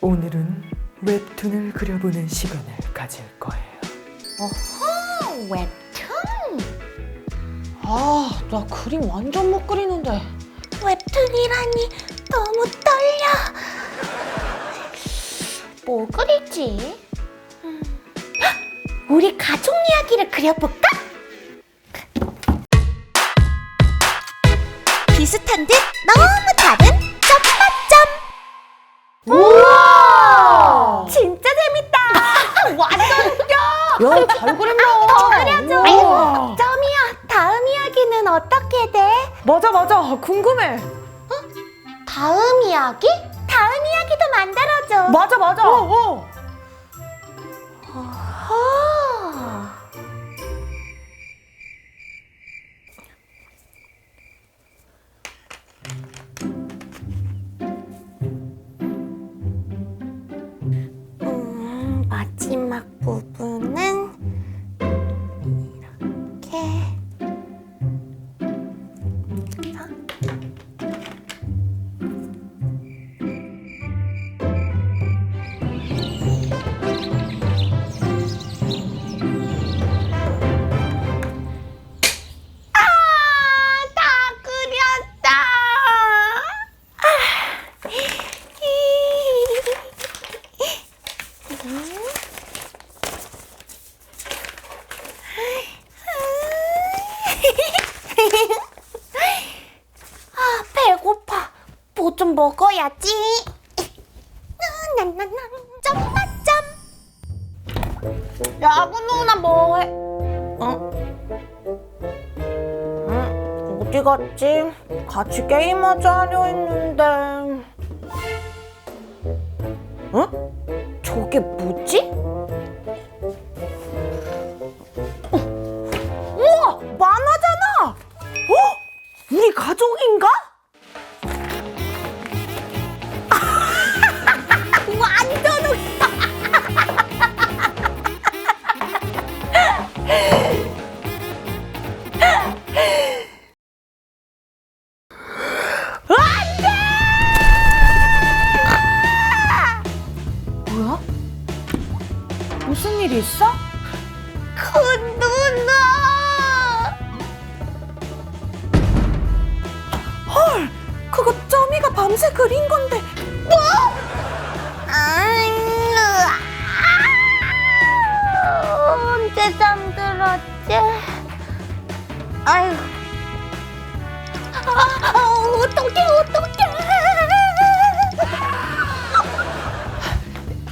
오늘은 웹툰을 그려보는 시간을 가질 거예요. 어, 웹툰? 아, 나 그림 완전 못 그리는데. 웹툰이라니 너무 떨려. 뭐 그리지? 음. 헉! 우리 가족 이야기를 그려볼까? 비슷한 듯 너무 맞아, 맞아. 궁금해. 다음 이야기? 다음 이야기도 만들어줘. 맞아, 맞아. 어, 어. 아. 먹어야지. 나나나나 점마점. 야구 누나 뭐해? 어? 응, 어디 갔지? 같이 게임하자 하려 했는데. 응?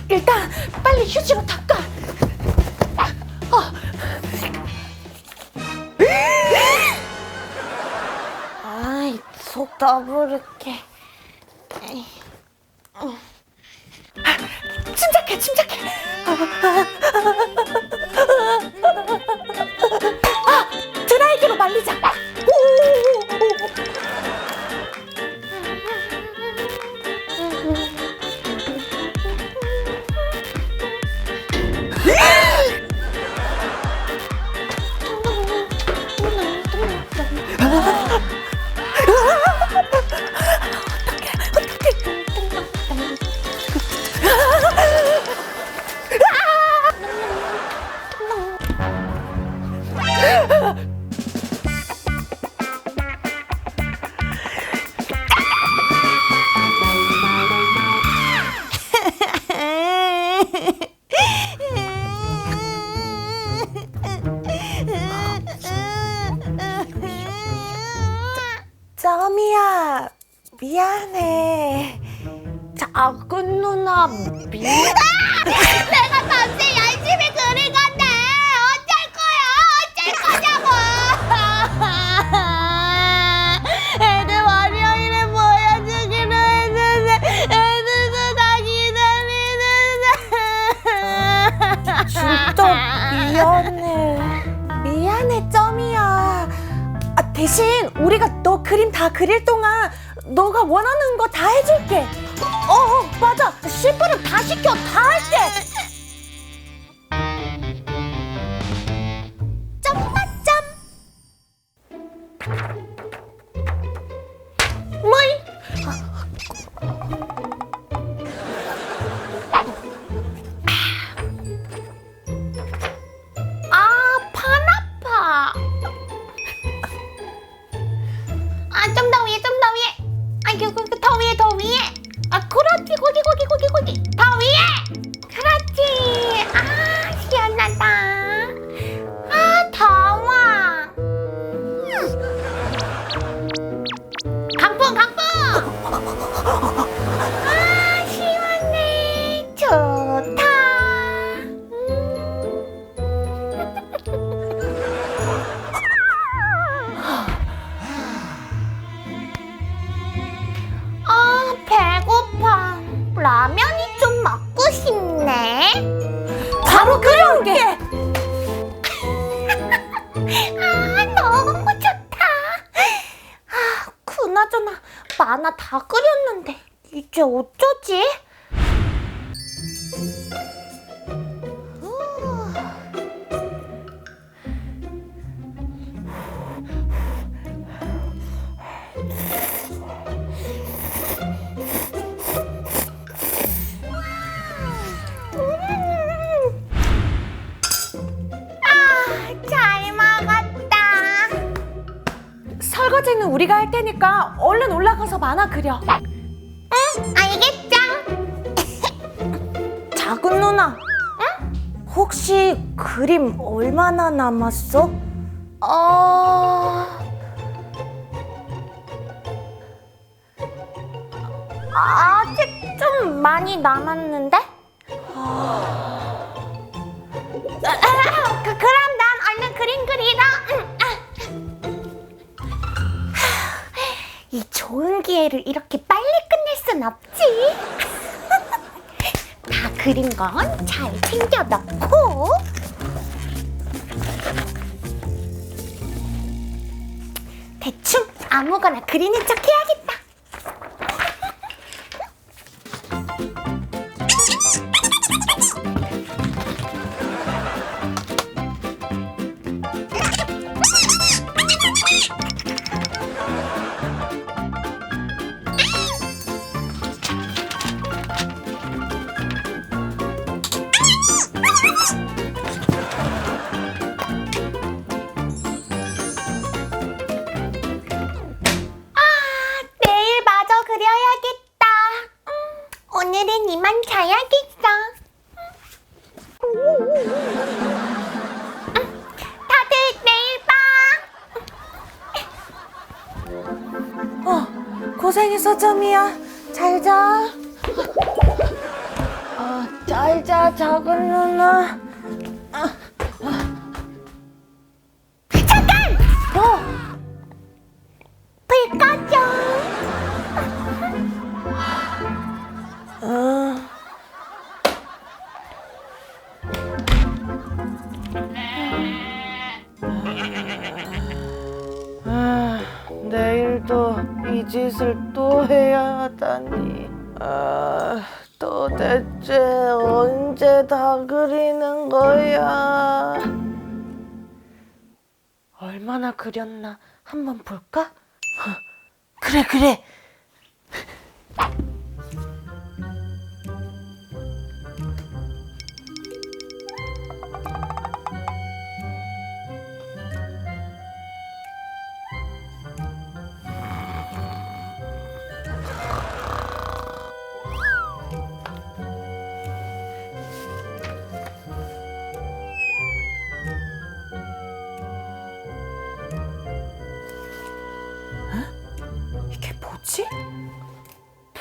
일단 빨리 휴지로 닦아. 어. 아이, 속 더부룩해. 침착해, 침착해. 아, 작은 누나, 미안. 내가 밤새 열심히 그린 건데 어쩔 거야 어쩔 거냐고 애들 월요일에 모여주기로 했는데 애들도 다 기다리는데 진짜 미안해. 미안해, 점이야. 아, 대신 우리가 너 그림 다 그릴 동안 너가 원하는 거 다 해줄게. 어, 어, 맞아. 실버를 다 시켜. 다 할게. 할 테니까 얼른 올라가서 만화 그려. 응, 알겠죠? 작은 누나. 혹시 그림 얼마나 남았어? 어... 아직 좀 많이 남았는데? 아, 아, 그, 그럼 기회를 이렇게 빨리 끝낼 순 없지. 다 그린 건 잘 챙겨 넣고. 대충 아무거나 그리는 척 해야겠다. 점이야. 잘 자. 아, 잘 자, 작은 누나. 잠깐! 어, 불. 아, 내일도 이 짓을 또 해야 하다니. 아, 도대체 언제 다 그리는 거야? 얼마나 그렸나 한번 볼까? 어, 그래, 그래.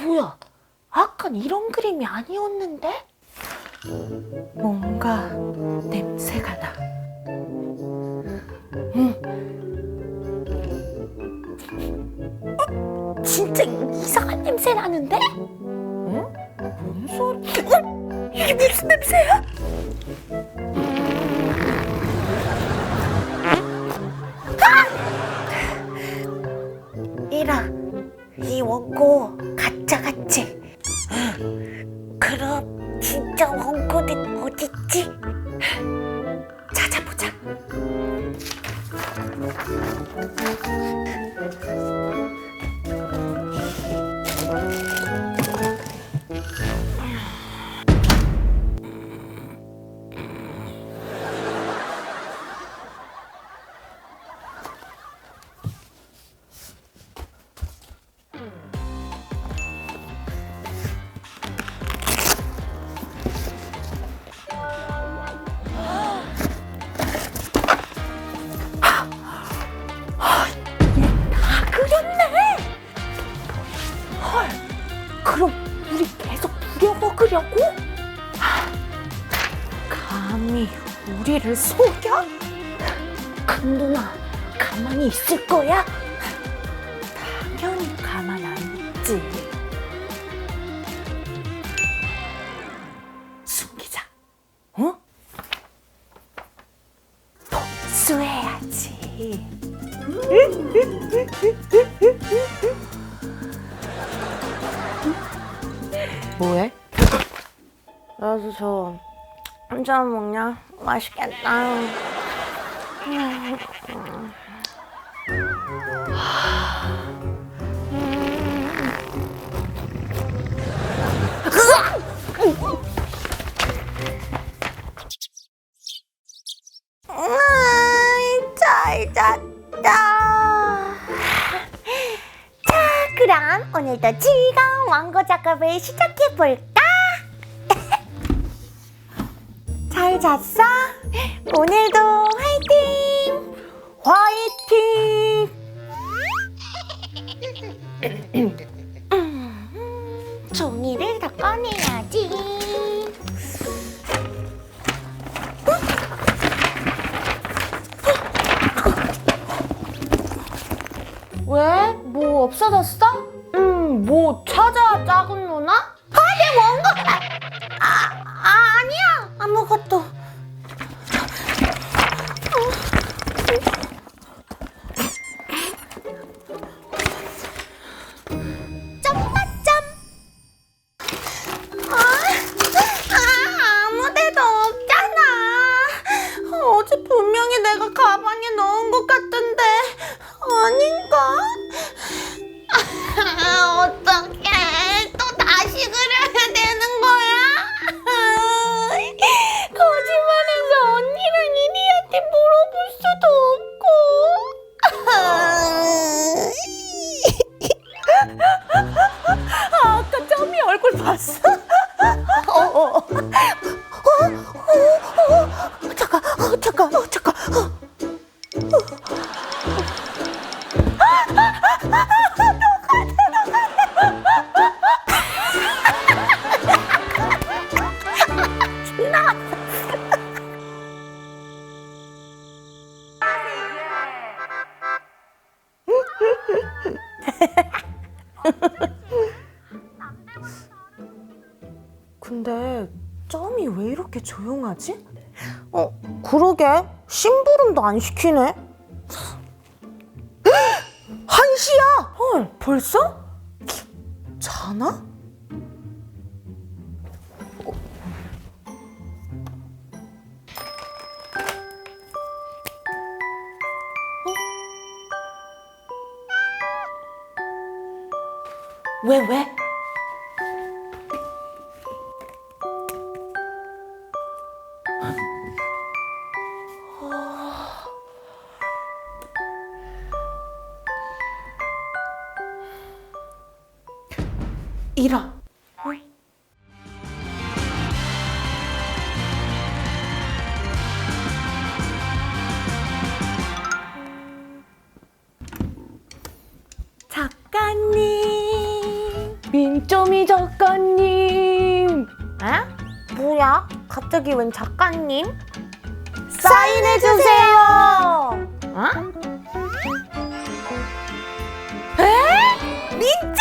뭐야? 아깐 이런 그림이 아니었는데? 뭔가 냄새가 나. 진짜 이상한 냄새 나는데? 응? 뭔 소리? 어? 이게 무슨 냄새야? 이라, 이 원고 있을 거야? 당연히 가만 안 있지. 숨기자. 어? 복수해야지. 뭐해? 나도 저 한잔 먹냐? 맛있겠다. 오늘도 즐거운 왕고 작업을 시작해 볼까? 잘 잤어? 오늘도 화이팅! 화이팅! 봤어? 어, 어, 어. 근데 점이 왜 이렇게 조용하지? 어, 그러게. 심부름도 안 시키네. 한시야! 헐, 벌써? 자나? 왜, 왜? 이라. 작가님. 민점이 작가님. 에? 뭐야? 갑자기 웬 작가님? 사인해주세요. 어? 에? 민점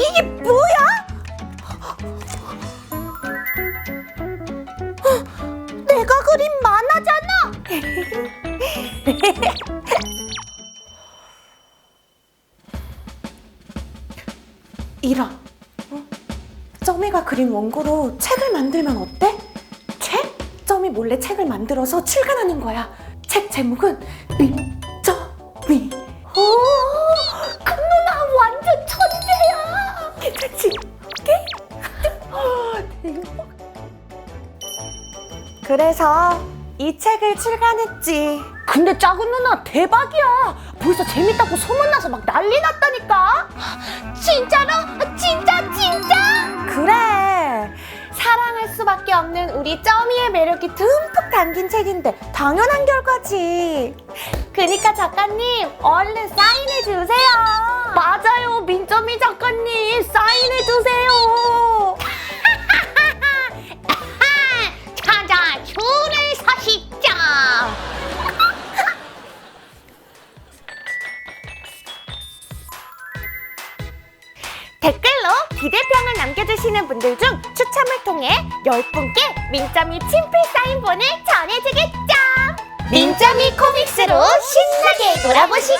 이? 이게 뭐야? 내가 그린 만화잖아. 이라. 점이가 그린 원고로 책을 만들면 어때? 책? 점이 몰래 책을 만들어서 출간하는 거야. 책 제목은 민 그래서 이 책을 출간했지. 근데 작은 누나 대박이야. 벌써 재밌다고 소문나서 막 난리 났다니까. 진짜로? 진짜 진짜? 그래. 사랑할 수밖에 없는 우리 점이의 매력이 듬뿍 담긴 책인데 당연한 결과지. 그니까 작가님 얼른 사인해 주세요. 맞아요, 민점이 작가님 사인해 주세요. 불을 사시자. 댓글로 기대평을 남겨주시는 분들 중 추첨을 통해 10분께 민점이 친필 사인본을 전해주겠죠. 민점이 코믹스로 신나게 놀아보시죠.